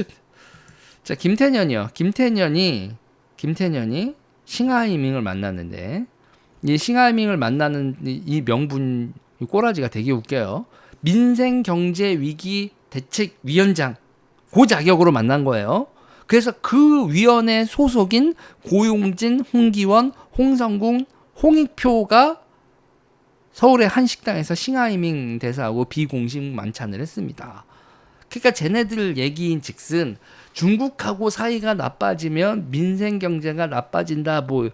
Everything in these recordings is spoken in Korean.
자 김태년이요. 김태년이 김태년이 싱하이밍을 만났는데 이 싱하이밍을 만나는 이- 이 명분 이 꼬라지가 되게 웃겨요. 민생 경제 위기 대책 위원장 그 자격으로 만난 거예요. 그래서 그 위원회 소속인 고용진, 홍기원, 홍성궁, 홍익표가 서울의 한 식당에서 싱하이밍 대사하고 비공식 만찬을 했습니다. 그러니까 쟤네들 얘기인 즉슨 중국하고 사이가 나빠지면 민생 경제가 나빠진다 뭐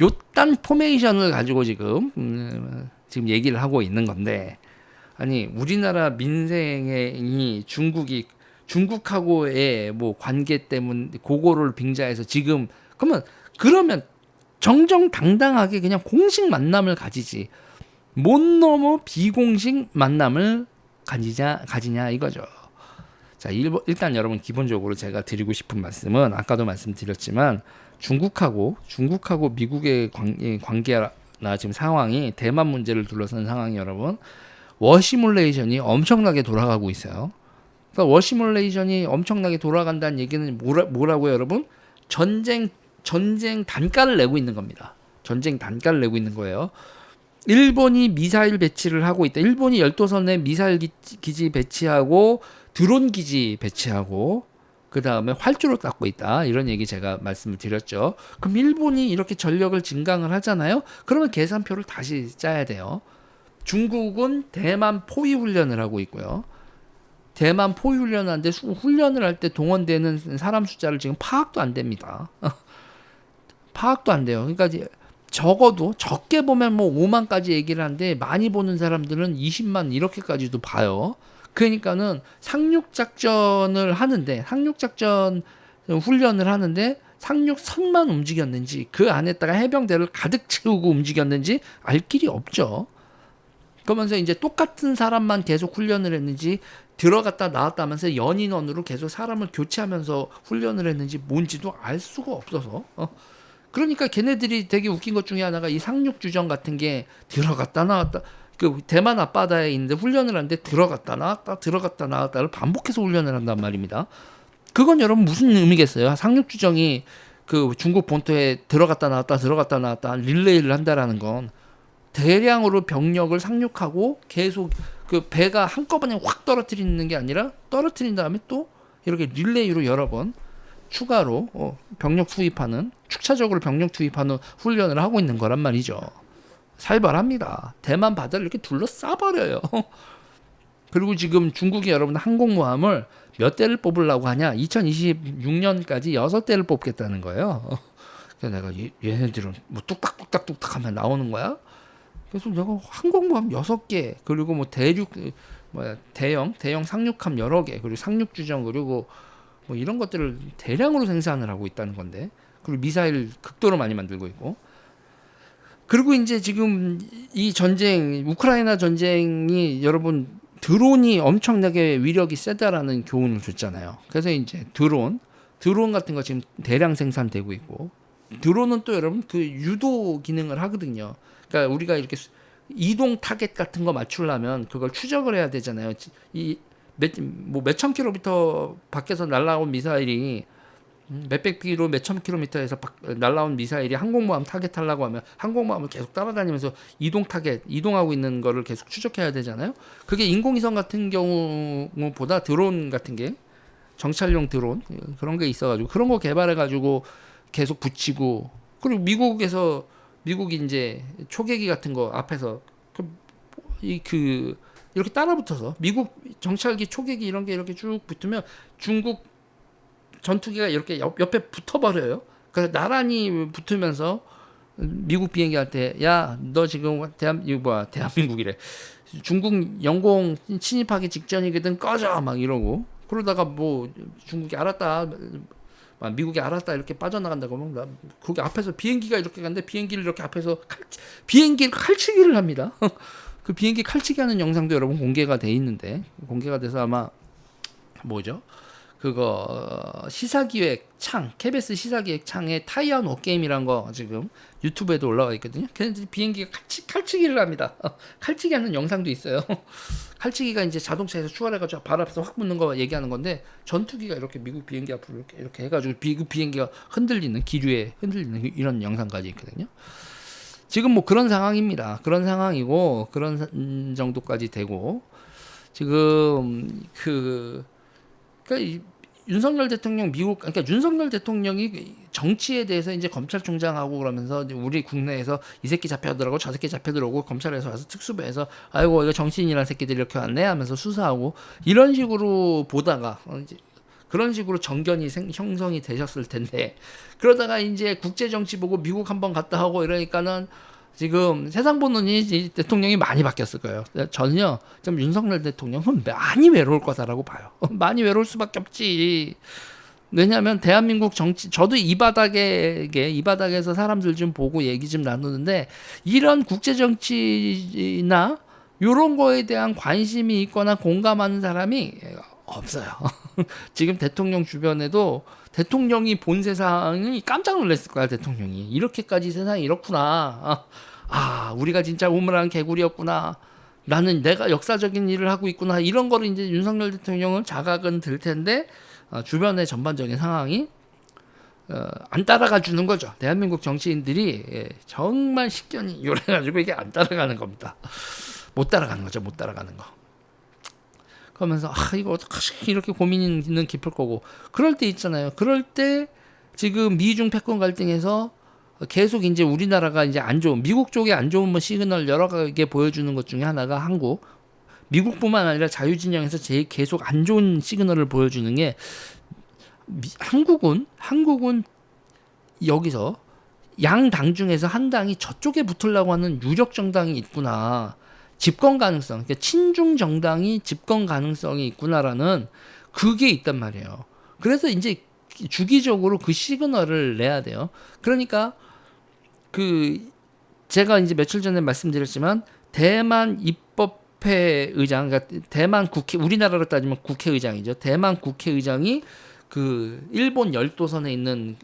요딴 포메이션을 가지고 지금 음, 지금 얘기를 하고 있는 건데 아니 우리나라 민생이 중국이 중국하고의 뭐 관계 때문 고거를 빙자해서 지금 그러면 그러면 정정당당하게 그냥 공식 만남을 가지지 못 넘어 비공식 만남을 가지냐 가지냐 이거죠. 자 일, 일단 여러분 기본적으로 제가 드리고 싶은 말씀은 아까도 말씀드렸지만 중국하고 중국하고 미국의 관계나 지금 상황이 대만 문제를 둘러싼 상황이 여러분 워시뮬레이션이 엄청나게 돌아가고 있어요. 그러니까 워시뮬레이션이 엄청나게 돌아간다는 얘기는 뭐라, 뭐라고요, 여러분? 전쟁 전쟁 단가를 내고 있는 겁니다. 전쟁 단가를 내고 있는 거예요. 일본이 미사일 배치를 하고 있다. 일본이 열도선에 미사일 기- 기지 배치하고 드론 기지 배치하고 그 다음에 활주로 닦고 있다. 이런 얘기 제가 말씀을 드렸죠. 그럼 일본이 이렇게 전력을 증강을 하잖아요. 그러면 계산표를 다시 짜야 돼요. 중국은 대만 포위 훈련을 하고 있고요. 대만 포위 훈련하는데 수- 훈련을 할 때 동원되는 사람 숫자를 지금 파악도 안 됩니다. 파악도 안 돼요. 그러니까 적어도 적게 보면 뭐 5만까지 얘기를 하는데 많이 보는 사람들은 20만 이렇게까지도 봐요. 그러니까는 상륙 작전을 하는데 상륙 작전 훈련을 하는데 상륙선만 움직였는지 그 안에다가 해병대를 가득 채우고 움직였는지 알 길이 없죠. 그러면서 이제 똑같은 사람만 계속 훈련을 했는지 들어갔다 나왔다 하면서 연인원으로 계속 사람을 교체하면서 훈련을 했는지 뭔지도 알 수가 없어서 어. 그러니까 걔네들이 되게 웃긴 것 중에 하나가 이 상륙 주정 같은 게 들어갔다 나왔다 그 대만 앞바다에 있는데 훈련을 하는데 들어갔다 나왔다 들어갔다 나왔다를 반복해서 훈련을 한단 말입니다. 그건 여러분 무슨 의미겠어요? 상륙 주정이 그 중국 본토에 들어갔다 나왔다 들어갔다 나왔다 릴레이를 한다라는 건 대량으로 병력을 상륙하고 계속 그 배가 한꺼번에 확 떨어뜨리는 게 아니라 떨어뜨린 다음에 또 이렇게 릴레이로 여러 번 추가로 어, 병력 투입하는 축차적으로 병력 투입하는 훈련을 하고 있는 거란 말이죠. 살벌합니다. 대만 바다를 이렇게 둘러싸 버려요. 그리고 지금 중국이 여러분 항공모함을 몇 대를 뽑으려고 하냐? 2026년까지 여섯 대를 뽑겠다는 거예요. 그래서 내가 얘, 얘네들은 뭐 뚝딱뚝딱 뚝딱하면 나오는 거야? 그래서 내가 항공모함 여섯 개 그리고 뭐 대륙 뭐야 대형 대형 상륙함 여러 개 그리고 상륙 주정 그리고 뭐 이런 것들을 대량으로 생산을 하고 있다는 건데 그리고 미사일 극도로 많이 만들고 있고 그리고 이제 지금 이 전쟁 우크라이나 전쟁이 여러분 드론이 엄청나게 위력이 세다라는 교훈을 줬잖아요. 그래서 이제 드론 드론 같은 거 지금 대량 생산되고 있고 드론은 또 여러분 그 유도 기능을 하거든요. 그러니까 우리가 이렇게 수- 이동 타겟 같은 거 맞추려면 그걸 추적을 해야 되잖아요. 이 몇뭐 몇천 킬로미터 밖에서 날아온 미사일이 음, 몇백 킬로 몇천 킬로미터에서 박- 날아온 미사일이 항공모함 타겟하려고 하면 항공모함을 계속 따라다니면서 이동 타겟 이동하고 있는 거를 계속 추적해야 되잖아요. 그게 인공위성 같은 경우보다 드론 같은 게 정찰용 드론 그런 게 있어가지고 그런 거 개발해가지고 계속 붙이고 그리고 미국에서 미국이 이제 초계기 같은 거 앞에서 이그 이렇게 따라 붙어서 미국 정찰기 초계기 이런 게 이렇게 쭉 붙으면 중국 전투기가 이렇게 옆, 옆에 붙어버려요. 그래서 나란히 붙으면서 미국 비행기 한테 야 너 지금 대한 이거 대한민국이래 중국 영공 침입하기 직전이거든 꺼져 막 이러고 그러다가 뭐 중국이 알았다 막 미국이 알았다 이렇게 빠져나간다고 하면 나 거기 앞에서 비행기가 이렇게 갔는데 비행기를 이렇게 앞에서 칼, 비행기를 칼치기를 합니다. 그 비행기 칼치기 하는 영상도 여러분 공개가 돼 있는데 공개가 돼서 아마 뭐죠? 그거 어, 시사기획 창 KBS 시사기획 창에 타이어 노 게임이란 거 지금 유튜브에도 올라가 있거든요. 걔네들이 비행기가 칼치, 칼치기를 합니다. 어, 칼치기 하는 영상도 있어요. 칼치기가 이제 자동차에서 출발해가지고 발 앞에서 확 붙는 거 얘기하는 건데 전투기가 이렇게 미국 비행기 앞으로 이렇게, 이렇게 해가지고 미국 비행기가 흔들리는 기류에 흔들리는 이런 영상까지 있거든요. 지금 뭐 그런 상황입니다. 그런 상황이고 그런 사- 음, 정도까지 되고 지금 그 그러니까 이 윤석열 대통령 미국 그러니까 윤석열 대통령이 정치에 대해서 이제 검찰총장하고 그러면서 우리 국내에서 이 새끼 잡혀들어고 저 새끼 잡혀들어고 검찰에서 와서 특수부에서 아이고 이거 정치인이란 새끼들이 이렇게 왔네 하면서 수사하고 이런 식으로 보다가 어, 이제 그런 식으로 정견이 생, 형성이 되셨을 텐데 그러다가 이제 국제 정치 보고 미국 한번 갔다 하고 이러니까는 지금 세상 보는 이 대통령이 많이 바뀌었을 거예요. 전혀 좀 윤석열 대통령은 많이 외로울 거다라고 봐요. 많이 외로울 수밖에 없지. 왜냐하면 대한민국 정치 저도 이 바닥에 이 바닥에서 사람들 좀 보고 얘기 좀 나누는데 이런 국제 정치나 이런 거에 대한 관심이 있거나 공감하는 사람이 없어요. 지금 대통령 주변에도 대통령이 본 세상이 깜짝 놀랐을 거야 대통령이 이렇게까지 세상이 이렇구나. 아 우리가 진짜 우물한 개구리였구나. 나는 내가 역사적인 일을 하고 있구나 이런 거를 이제 윤석열 대통령은 자각은 들 텐데 어, 주변의 전반적인 상황이 어, 안 따라가 주는 거죠. 대한민국 정치인들이 예, 정말 식견이 요래가지고 이게 안 따라가는 겁니다. 못 따라가는 거죠. 못 따라가는 거. 그러면서 아 이거 어떡하지 이렇게 고민은 깊을 거고 그럴 때 있잖아요. 그럴 때 지금 미중 패권 갈등에서 계속 이제 우리나라가 이제 안 좋은 미국 쪽에 안 좋은 뭐 시그널 여러 개 보여주는 것 중에 하나가 한국 미국뿐만 아니라 자유진영에서 제일 계속 안 좋은 시그널을 보여주는 게 미, 한국은 한국은 여기서 양 당 중에서 한 당이 저쪽에 붙으려고 하는 유력 정당이 있구나. 집권 가능성, 그러니까 친중 정당이 집권 가능성이 있구나라는 그게 있단 말이에요. 그래서 이제 주기적으로 그 시그널을 내야 돼요. 그러니까 그 제가 이제 며칠 전에 말씀드렸지만 대만 입법회 의장, 그러니까 대만 국회 우리나라로 따지면 국회의장이죠. 대만 국회의장이 그 일본 열도선에 있는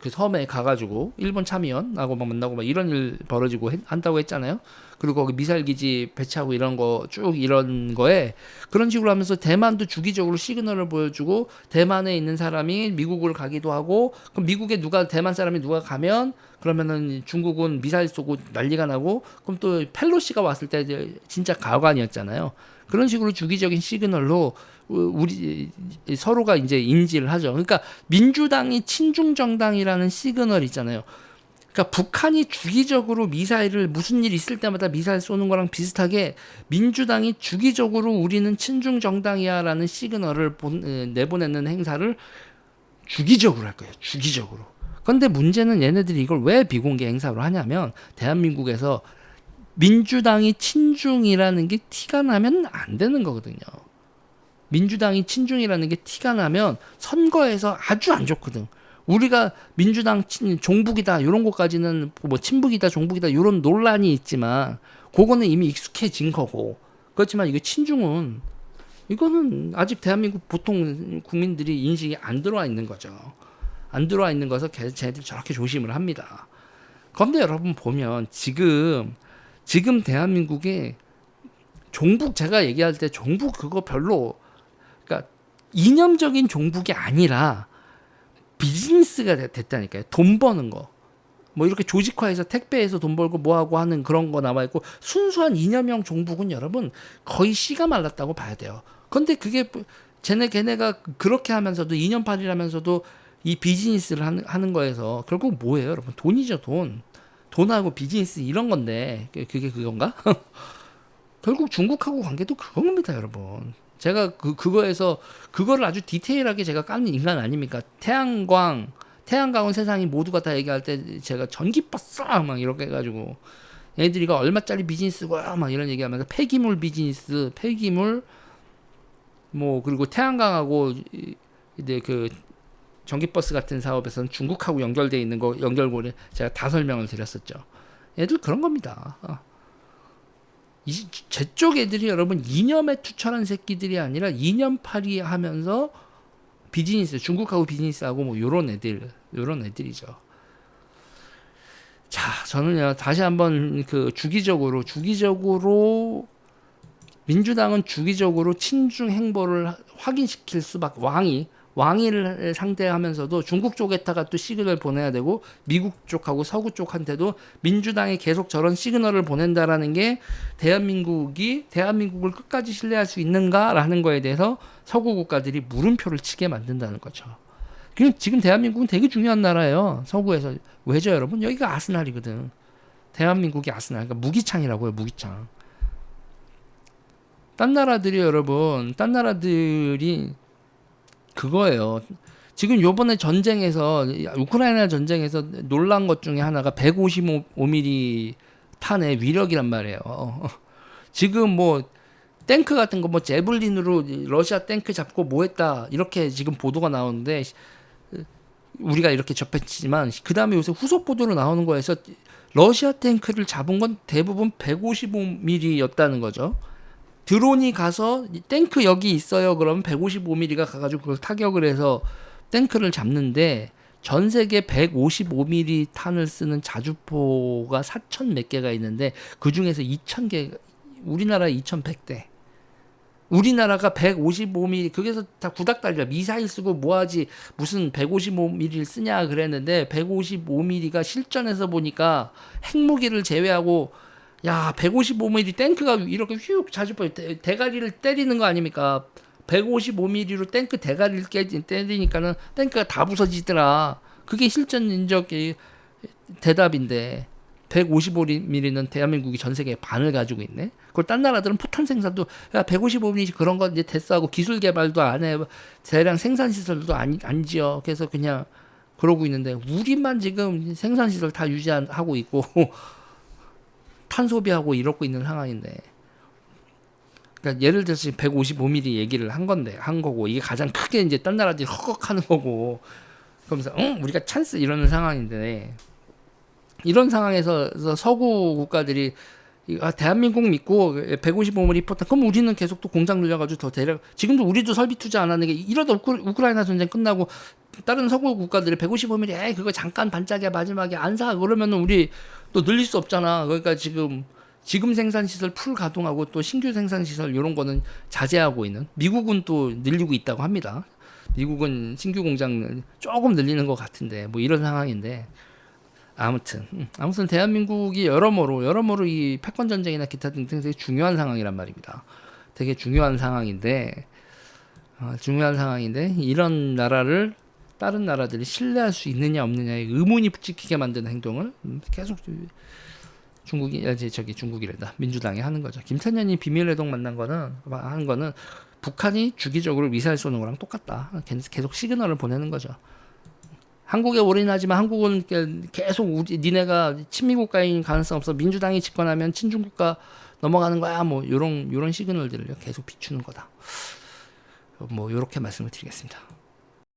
그 섬에 가가지고 일본 참의원하고 막 만나고 막 이런 일 벌어지고 했, 한다고 했잖아요. 그리고 거기 미사일 기지 배치하고 이런 거 쭉 이런 거에 그런 식으로 하면서 대만도 주기적으로 시그널을 보여주고 대만에 있는 사람이 미국을 가기도 하고 그럼 미국에 누가 대만 사람이 누가 가면 그러면은 중국은 미사일 쏘고 난리가 나고 그럼 또 펠로시가 왔을 때 진짜 가관이었잖아요. 그런 식으로 주기적인 시그널로 우리 서로가 이제 인지를 하죠. 그러니까 민주당이 친중 정당이라는 시그널 있잖아요. 그러니까 북한이 주기적으로 미사일을 무슨 일 있을 때마다 미사일 쏘는 거랑 비슷하게 민주당이 주기적으로 우리는 친중 정당이야라는 시그널을 본, 내보내는 행사를 주기적으로 할 거예요. 주기적으로. 그런데 문제는 얘네들이 이걸 왜 비공개 행사로 하냐면 대한민국에서 민주당이 친중이라는 게 티가 나면 안 되는 거거든요. 민주당이 친중이라는 게 티가 나면 선거에서 아주 안 좋거든. 우리가 민주당 친, 종북이다 이런 것까지는 뭐 친북이다 종북이다 이런 논란이 있지만 그거는 이미 익숙해진 거고 그렇지만 이거 친중은 이거는 아직 대한민국 보통 국민들이 인식이 안 들어와 있는 거죠. 안 들어와 있는 것을 쟤네들이 저렇게 조심을 합니다. 그런데 여러분 보면 지금 지금 대한민국에 종북 제가 얘기할 때 종북 그거 별로 그러니까 이념적인 종북이 아니라 비즈니스가 됐다니까요. 돈 버는 거. 뭐 이렇게 조직화해서 택배에서 돈 벌고 뭐하고 하는 그런 거 나와 있고 순수한 이념형 종북은 여러분 거의 씨가 말랐다고 봐야 돼요. 근데 그게 쟤네 걔네가 그렇게 하면서도 이념팔이라면서도 이 비즈니스를 하는, 하는 거에서 결국 뭐예요, 여러분? 돈이죠, 돈. 돈하고 비즈니스 이런 건데 그게 그건가? 결국 중국하고 관계도 그겁니다, 여러분. 제가 그 그거에서 그거를 아주 디테일하게 제가 까는 인간 아닙니까? 태양광 태양광은 세상이 모두가 다 얘기할 때 제가 전기버스 막 이렇게 해가지고 얘들이가 얼마짜리 비즈니스고요 막 이런 얘기하면서 폐기물 비즈니스 폐기물 뭐 그리고 태양광하고 이제 그 전기버스 같은 사업에서는 중국하고 연결돼 있는 거 연결고리 제가 다 설명을 드렸었죠. 얘들 그런 겁니다. 어. 제쪽 애들이 여러분 이념에 투철한 새끼들이 아니라 이념팔이 하면서 비즈니스 중국하고 비즈니스하고 뭐 요런 애들 요런 애들이죠. 자, 저는요 다시 한번 그 주기적으로 주기적으로 민주당은 주기적으로 친중 행보를 확인시킬 수밖 왕이 왕위를 상대하면서도 중국 쪽에다가 또 시그널을 보내야 되고 미국 쪽하고 서구 쪽한테도 민주당이 계속 저런 시그널을 보낸다라는 게 대한민국이 대한민국을 끝까지 신뢰할 수 있는가라는 거에 대해서 서구 국가들이 물음표를 치게 만든다는 거죠. 그 지금 대한민국은 되게 중요한 나라예요. 서구에서 왜죠, 여러분? 여기가 아스날이거든. 대한민국이 아스날, 그러니까 무기창이라고요, 무기창. 딴 나라들이 여러분, 딴 나라들이 그거예요. 지금 요번에 전쟁에서 우크라이나 전쟁에서 놀란 것 중에 하나가 155mm 탄의 위력이란 말이에요. 지금 뭐 탱크 같은 거 뭐 제블린으로 러시아 탱크 잡고 뭐 했다 이렇게 지금 보도가 나오는데 우리가 이렇게 접했지만 그 다음에 요새 후속 보도로 나오는 거에서 러시아 탱크를 잡은 건 대부분 155mm였다는 거죠. 드론이 가서 탱크 여기 있어요. 그러면 155mm가 가가지고 그걸 타격을 해서 탱크를 잡는데 전 세계 155mm 탄을 쓰는 자주포가 4천 몇 개가 있는데 그 중에서 2천 개 우리나라 2,100대. 우리나라가 155mm 그게서 다 구닥다리라 미사일 쓰고 뭐하지 무슨 155mm를 쓰냐 그랬는데 155mm가 실전에서 보니까 핵무기를 제외하고 야 155mm 탱크가 이렇게 휙 자주포 대, 대가리를 때리는 거 아닙니까? 155mm로 탱크 대가리를 깨지 때리니까는 탱크가 다 부서지더라. 그게 실전 인적의 대답인데 155mm는 대한민국이 전 세계 반을 가지고 있네. 그걸 딴 나라들은 포탄 생산도 야 155mm 그런 거 이제 됐어하고 기술 개발도 안 해. 대량 생산 시설도 안, 안 지어. 그래서 그냥 그러고 있는데 우리만 지금 생산 시설 다 유지하고 있고 탄 소비하고 이러고 있는 상황인데. 그러니까 예를 들어서 지금 155mm 얘기를 한 건데 한 거고 이게 가장 크게 이제 딴 나라들이 허걱하는 거고. 그러면서 응? 우리가 찬스 이러는 상황인데. 이런 상황에서 서구 국가들이 아, 대한민국 믿고 155mm 포탄 그럼 우리는 계속 또 공장 늘려가지고 더 대략 지금도 우리도 설비 투자 안 하는 게 이러다 우크, 라이나 전쟁 끝나고 다른 서구 국가들이 155mm 에 그거 잠깐 반짝이야 마지막에 안 사. 그러면은 우리 또 늘릴 수 없잖아 그러니까 지금 지금 생산 시설 풀 가동하고 또 신규 생산 시설 이런 거는 자제하고 있는 미국은 또 늘리고 있다고 합니다 미국은 신규 공장 조금 늘리는 것 같은데 뭐 이런 상황인데 아무튼 음, 아무튼 대한민국이 여러모로 여러모로 이 패권 전쟁이나 기타 등등 되게 중요한 상황이란 말입니다. 되게 중요한 상황인데 어, 중요한 상황인데 이런 나라를 다른 나라들이 신뢰할 수 있느냐 없느냐에 의문이 붙이게 만드는 행동을 음, 계속 중국이 아, 저기 중국이란다 민주당이 하는 거죠. 김태년이 비밀회동 만난 거는 하는 거는 북한이 주기적으로 미사일 쏘는 거랑 똑같다. 계속 시그널을 보내는 거죠. 한국에 올인하지만 한국은 계속 우리 니네가 친미국가인 가능성 없어 민주당이 집권하면 친중국가 넘어가는 거야 뭐 요런 요런 시그널들을 계속 비추는 거다 뭐 요렇게 말씀을 드리겠습니다.